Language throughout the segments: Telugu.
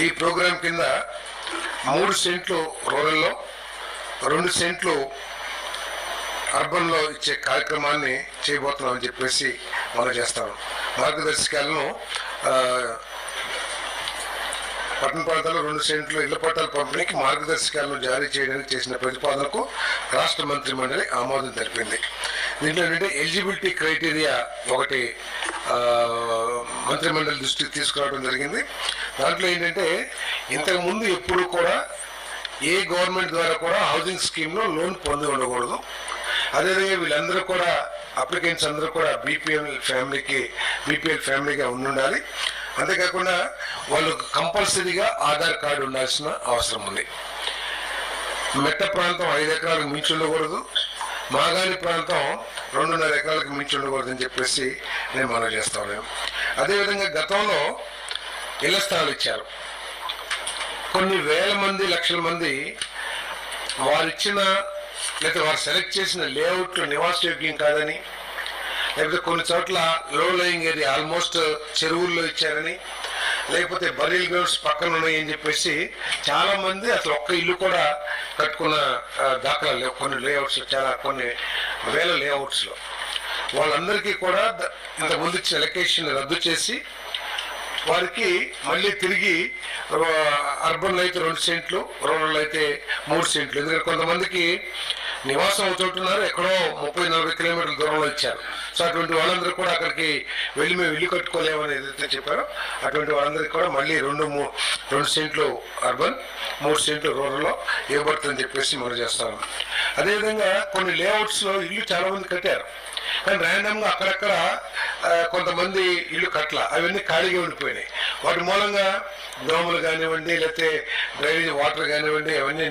ఈ ప్రోగ్రాం కింద మూడు సెంట్లు రూరల్లో రెండు సెంట్లు అర్బన్లో ఇచ్చే కార్యక్రమాన్ని చేయబోతున్నామని చెప్పేసి మనం చేస్తాం. మార్గదర్శకాలను పట్టణ ప్రాంతాల్లో రెండు సెంట్లు ఇళ్ళ పట్టాల పంపిణీకి మార్గదర్శకాలను జారీ చేయడానికి చేసిన ప్రతిపాదనకు రాష్ట్ర మంత్రి మండలి ఆమోదం తెలిపింది. దీంట్లో ఏంటంటే ఎలిజిబిలిటీ క్రైటీరియా ఒకటి మంత్రిమండలి మంత్రి మండలి దృష్టికి తీసుకురావడం జరిగింది. దాంట్లో ఏంటంటే ఇంతకుముందు ఎప్పుడు కూడా ఏ గవర్నమెంట్ ద్వారా కూడా హౌసింగ్ స్కీమ్లో లోన్ పొంది ఉండకూడదు. అదేవిధంగా వీళ్ళందరూ కూడా అప్లికెంట్స్ అందరూ కూడా బీపీఎల్ ఫ్యామిలీకి బీపీఎల్ ఫ్యామిలీగా ఉండి ఉండాలి అంతేకాకుండా వాళ్ళు కంపల్సరీగా ఆధార్ కార్డు ఉండాల్సిన అవసరం ఉంది. మెట్ట ప్రాంతం ఐదు ఎకరాలకు మించి ఉండకూడదు. మాగాలి ప్రాంతం రెండున్నర ఎకరాలకు మించి ఉండకూడదని చెప్పేసి నేను మనవి చేస్తాను అదేవిధంగా గతంలో ఇళ్ళ స్థలాలు ఇచ్చారు. కొన్ని వేల మంది లక్షల మంది వారిచ్చిన లేకపోతే వారు సెలెక్ట్ చేసిన లేఅవుట్ నివాసయోగ్యం కాదని లేకపోతే కొన్ని చోట్ల లో లయింగ్ ఏరియా ఆల్మోస్ట్ చెరువుల్లో ఇచ్చారని లేకపోతే బరీల్ గ్రౌండ్స్ పక్కన ఉన్నాయని చెప్పేసి చాలా మంది అసలు ఒక్క ఇల్లు కూడా కట్టుకున్న దాఖలా లేవు. కొన్ని లేఅవుట్స్ చాలా కొన్ని వేల లేఅవుట్స్లో వాళ్ళందరికీ కూడా ఇంత ఇంతకుముందు ఇచ్చిన ఎలకేషన్ రద్దు చేసి వారికి మళ్ళీ తిరిగి అర్బన్లో అయితే రెండు సెంట్లు రూరల్ అయితే మూడు సెంట్లు. ఎందుకంటే కొంతమందికి నివాసం అవుతుంటున్నారు ఎక్కడో ముప్పై నలభై కిలోమీటర్ల దూరంలో ఇచ్చారు. సో అటువంటి వాళ్ళందరూ కూడా అక్కడికి వెళ్ళి మేము ఇల్లు కట్టుకోలేమని ఏదైతే చెప్పారో అటువంటి వాళ్ళందరికీ కూడా మళ్ళీ రెండు మూ రెండు సెంట్లు అర్బన్ మూడు సెంట్లు రూరల్లో ఇవ్వబడుతుందని చెప్పేసి మనం చేస్తాము అదేవిధంగా కొన్ని లేఅవుట్స్లో ఇల్లు చాలామంది కట్టారు. కానీ ర్యాండమ్గా అక్కడక్కడ కొంతమంది ఇల్లు కట్ల అవన్నీ ఖాళీగా ఉండిపోయినాయి. వాటి మూలంగా దోమలు కానివ్వండి లేకపోతే డ్రైనేజ్ వాటర్ కానివ్వండి అవన్నీ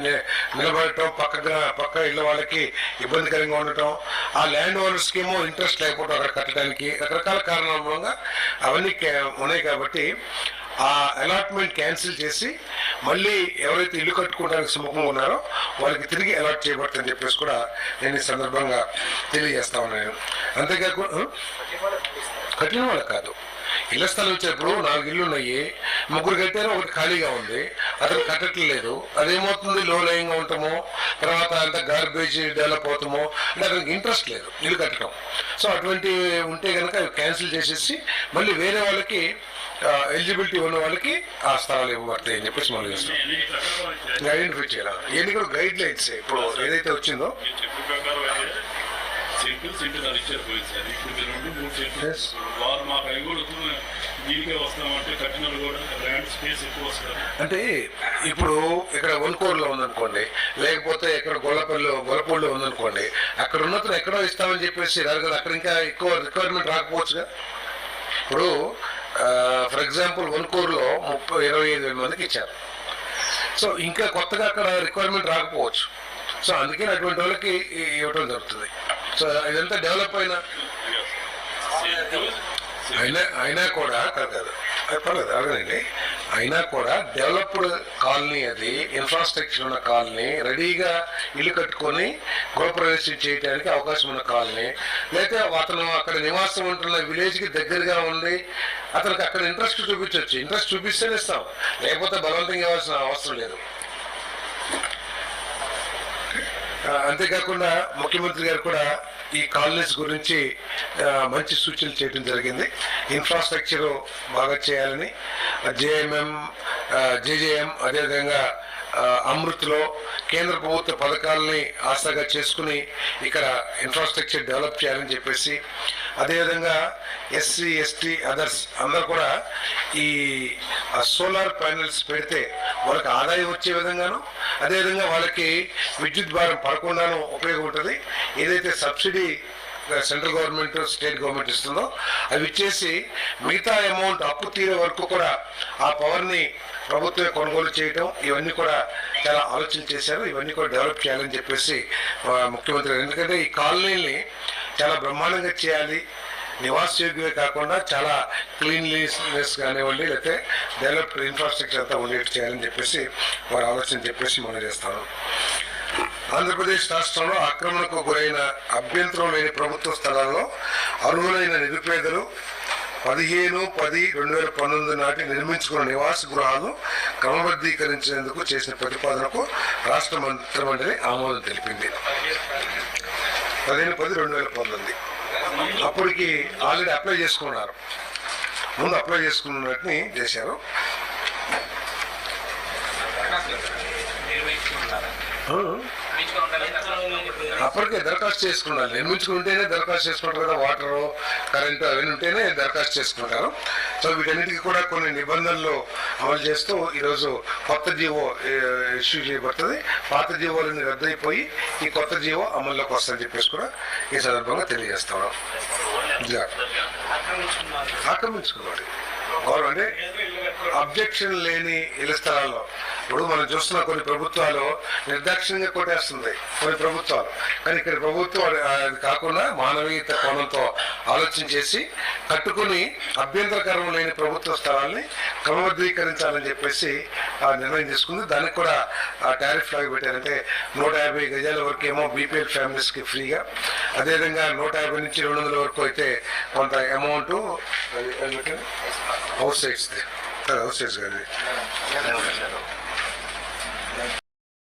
నిలబడటం పక్కగా పక్క ఇళ్ళ వాళ్ళకి ఇబ్బందికరంగా ఉండటం. ఆ ల్యాండ్ ఓనర్స్కి ఏమో ఇంట్రెస్ట్ లేకపోవడం అక్కడ కట్టడానికి. రకరకాల కారణాల మూలంగా అవన్నీ ఉన్నాయి కాబట్టి ఆ అలాట్మెంట్ క్యాన్సిల్ చేసి మళ్ళీ ఎవరైతే ఇల్లు కట్టుకోవడానికి సుముఖంగా ఉన్నారో వాళ్ళకి తిరిగి అలాట్ చేయబడుతుందని చెప్పేసి కూడా నేను ఈ సందర్భంగా తెలియజేస్తా ఉన్నాను. అంతేకాకుండా కట్టిన వాళ్ళకి కాదు. ఇళ్ళ స్థలం వచ్చేప్పుడు నాలుగు ఇల్లు ఉన్నాయి. ముగ్గురు కట్టారు ఒకటి ఖాళీగా ఉంది. అతను కట్టట్లేదు. అదేమవుతుంది? లో లయంగా ఉంటామో తర్వాత అంత గార్బేజ్ డెవలప్ అవుతామో అంటే అతనికి ఇంట్రెస్ట్ లేదు ఇల్లు కట్టడం. సో అటువంటి ఉంటే కనుక క్యాన్సిల్ చేసేసి మళ్ళీ వేరే వాళ్ళకి ఎలిజిబిలిటీ ఉన్న వాళ్ళకి ఆ స్థలాలు ఇవ్వబడతాయి అని చెప్పేసి మనం చేస్తాం ఐడెంటిఫై చేయాలి? ఇవన్నీ కూడా గైడ్ లైన్స్ ఇప్పుడు ఏదైతే వచ్చిందో? మీరు చెప్పిన ప్రకారం అయితే సింపుల్ సింపుల్ అది ఇచ్చారు పోయింది సార్ ఇప్పుడు మీరు రెండు మూడు సింపుల్ Yes. వారు మాకు అవి కూడా వస్తున్నాయి. దీనికే వస్తామంటే కట్టినలు కూడా ల్యాండ్ స్పేస్ ఎక్కువ అంటే ఇప్పుడు ఇక్కడ వన్కోర్లో ఉందనుకోండి లేకపోతే ఇక్కడ గొల్లపల్లిలో గొల్లపూడిలో ఉందనుకోండి అక్కడ ఉన్నతను ఎక్కడో ఇస్తామని చెప్పేసి రాదు కదా అక్కడ ఇంకా ఎక్కువ రిక్వైర్మెంట్ రాకపోవచ్చుగా? ఇప్పుడు ఫర్ ఎగ్జాంపుల్ వన్కూరులో ముప్పై ఇరవై ఐదు వేల మందికి ఇచ్చారు. సో ఇంకా కొత్తగా అక్కడ రిక్వైర్మెంట్ రాకపోవచ్చు. సో అందుకని అటువంటి వాళ్ళకి ఇ- ఇవ్వడం జరుగుతుంది. సో ఇదంతా డెవలప్ అయిన? అయినా అయినా కూడా కాదు పర్లేదు అడగండి అయినా కూడా డెవలప్డ్ కాలనీ అది ఇన్ఫ్రాస్ట్రక్చర్ ఉన్న కాలనీ రెడీగా ఇల్లు కట్టుకొని గృహప్రవేశం చేయడానికి అవకాశం ఉన్న కాలనీ. లేకపోతే అతను అక్కడ నివాసం ఉంటున్న విలేజ్కి దగ్గరగా ఉంది అతనికి అక్కడ ఇంట్రెస్ట్ చూపించవచ్చు ఇంట్రెస్ట్ చూపిస్తేనే ఇస్తాం. లేకపోతే బలవంతంగా ఇవ్వాల్సిన అవసరం లేదు. అంతేకాకుండా ముఖ్యమంత్రి గారు కూడా ఈ కాలనీస్ గురించి మంచి సూచనలు చేయడం జరిగింది. ఇన్ఫ్రాస్ట్రక్చర్ బాగా చేయాలని జేఎంఎం జేజేఎం అదేవిధంగా అమృత్లో కేంద్ర ప్రభుత్వ పథకాలని ఆశగా చేసుకుని ఇక్కడ ఇన్ఫ్రాస్ట్రక్చర్ డెవలప్ చేయాలని చెప్పేసి అదేవిధంగా ఎస్సీ ఎస్టీ అదర్స్ అందరు కూడా ఈ సోలార్ ప్యానెల్స్ పెడితే వాళ్ళకి ఆదాయం వచ్చే విధంగాను అదేవిధంగా వాళ్ళకి విద్యుత్ భారం పడకుండాను ఉపయోగం ఉంటుంది ఏదైతే subsidy central government state government ఇస్తుందో అవి ఇచ్చేసి మిగతా అమౌంట్ అప్పు తీరే వరకు కూడా ఆ పవర్ని ప్రభుత్వమే కొనుగోలు చేయటం ఇవన్నీ కూడా చాలా ఆలోచన చేశారు. ఇవన్నీ కూడా డెవలప్ చేయాలని చెప్పేసి ముఖ్యమంత్రి ఎందుకంటే ఈ కాలనీని చాలా బ్రహ్మాండంగా చేయాలి. నివాసయోగ్యమే కాకుండా చాలా క్లీన్లీనెస్ కానివ్వండి లేకపోతే డెవలప్డ్ ఇన్ఫ్రాస్ట్రక్చర్ అంతా ఉండేట్టు చేయాలని చెప్పేసి వారి ఆలోచన చెప్పేసి మనం చేస్తాను ఆంధ్రప్రదేశ్ రాష్ట్రంలో ఆక్రమణకు గురైన అభ్యంతరం లేని ప్రభుత్వ స్థలాల్లో అర్హులైన నిరుపేదలు పదిహేను పది రెండు వేల పంతొమ్మిది నాటి నిర్మించుకున్న నివాస గృహాలు క్రమబద్ధీకరించేందుకు చేసిన ప్రతిపాదనకు రాష్ట్ర మంత్రిమండలి ఆమోదం తెలిపింది. పదిహేను పది రెండు వేల పంతొమ్మిది అప్పటికి ఆల్రెడీ అప్లై చేసుకున్నారు. ముందు అప్లై చేసుకున్నట్టుని చేశారు. అప్పటికే దరఖాస్తు చేసుకున్నారు నిర్మించుకుంటేనే దరఖాస్తు చేసుకుంటారు కదా వాటర్ కరెంటు అవన్నీ ఉంటేనే దరఖాస్తు చేసుకుంటారు. సో వీటన్నిటికీ కూడా కొన్ని నిబంధనలు అమలు చేస్తూ ఈరోజు కొత్త జీవో ఇష్యూ చేయబడుతుంది. పాత జీవోలన్నీ రద్దయిపోయి ఈ కొత్త జీవో అమల్లోకి వస్తుందని చెప్పేసి కూడా ఈ సందర్భంగా తెలియజేస్తాను ఇదిగా. ఆక్రమించుకున్నాడు గౌరవం అంటే అబ్జెక్షన్ లేని ఇళ్ళ స్థలాల్లో. ఇప్పుడు మనం చూస్తున్న కొన్ని ప్రభుత్వాలు నిర్దాక్షిణ్యంగా కొట్టేస్తుంది కొన్ని ప్రభుత్వాలు. కానీ ఇక్కడ ప్రభుత్వం అది- అది కాకుండా మానవీయత కోణంతో ఆలోచన చేసి కట్టుకుని అభ్యంతరకరం లేని ప్రభుత్వ స్థలాల్ని క్రమబద్ధీకరించాలని చెప్పేసి ఆ నిర్ణయం తీసుకుంది. దానికి కూడా ఆ టారిఫ్ లాగా పెట్టారంటే నూట యాభై గజాల వరకు ఏమో బీపీఎల్ ఫ్యామిలీస్కి ఫ్రీగా అదేవిధంగా నూట యాభై నుంచి రెండు వందల వరకు అయితే కొంత amount house sides house sides కానీ